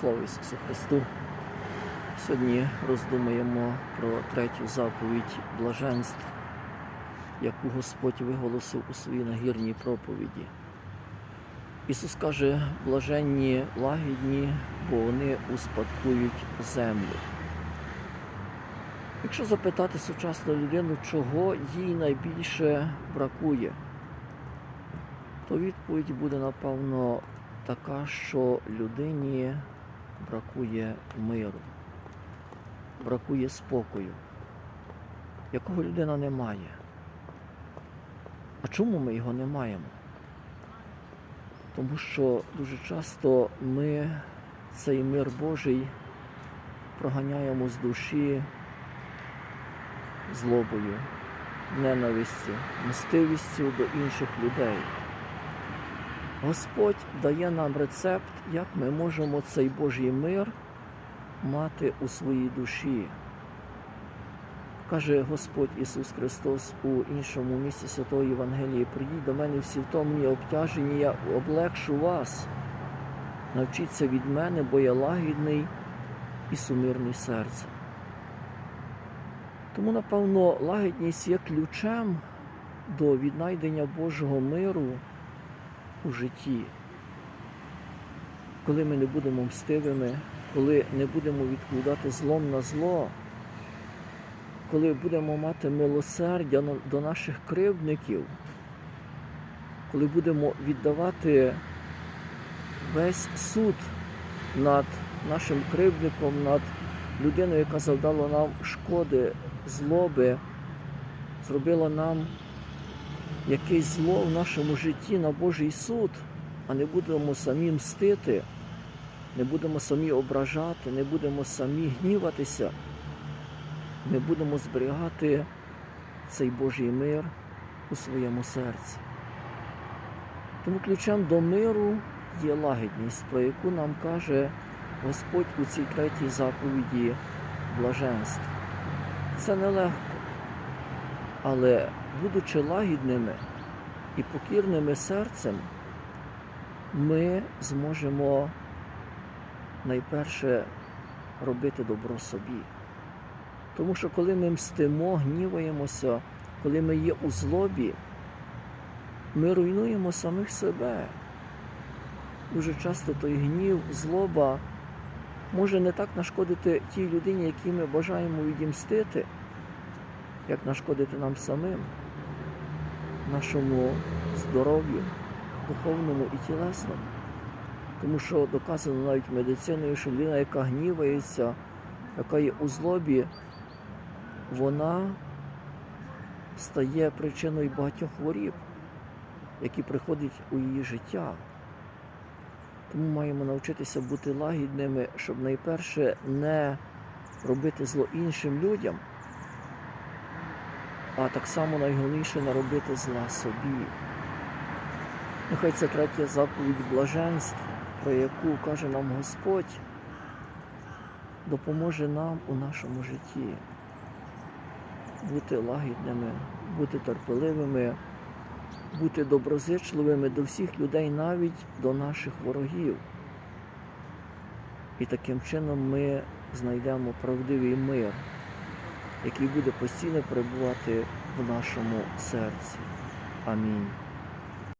Слава Ісусу Христу! Сьогодні роздумуємо про третю заповідь блаженств, яку Господь виголосив у своїй нагірній проповіді. Ісус каже, блаженні лагідні, бо вони успадкують землю. Якщо запитати сучасну людину, чого їй найбільше бракує, то відповідь буде, напевно, така, що людині бракує миру, бракує спокою, якого людина не має. А чому ми його не маємо? Тому що дуже часто ми цей мир Божий проганяємо з душі злобою, ненавистю, мстивістю до інших людей. Господь дає нам рецепт, як ми можемо цей Божий мир мати у своїй душі. Каже Господь Ісус Христос у іншому місці Святої Євангелії, прийдіть до мене всі втомлені, обтяжені, я облегшу вас. Навчіться від мене, бо я лагідний і сумирний серцем. Тому, напевно, лагідність є ключем до віднайдення Божого миру у житті. Коли ми не будемо мстивими, коли не будемо відповідати злом на зло, коли будемо мати милосердя до наших кривдників, коли будемо віддавати весь суд над нашим кривдником, над людиною, яка завдала нам шкоди, злоби, зробила нам якесь зло в нашому житті на Божий суд, а не будемо самі мстити, не будемо самі ображати, не будемо самі гніватися, ми будемо зберігати цей Божий мир у своєму серці. Тому ключем до миру є лагідність, про яку нам каже Господь у цій третій заповіді блаженств. Це нелегко. Але будучи лагідними і покірними серцем, ми зможемо найперше робити добро собі. Тому що коли ми мстимо, гніваємося, коли ми є у злобі, ми руйнуємо самих себе. Дуже часто той гнів, злоба може не так нашкодити тій людині, якій ми бажаємо відімстити, як нашкодити нам самим, нашому здоров'ю, духовному і тілесному. Тому що доказано навіть медициною, що людина, яка гнівається, яка є у злобі, вона стає причиною багатьох хворіб, які приходять у її життя. Тому маємо навчитися бути лагідними, щоб найперше не робити зло іншим людям, а так само найголовніше не робити зла собі. Нехай це третя заповідь блаженств, про яку каже нам Господь, допоможе нам у нашому житті бути лагідними, бути терпеливими, бути доброзичливими до всіх людей, навіть до наших ворогів. І таким чином ми знайдемо правдивий мир, який буде постійно перебувати в нашому серці. Амінь.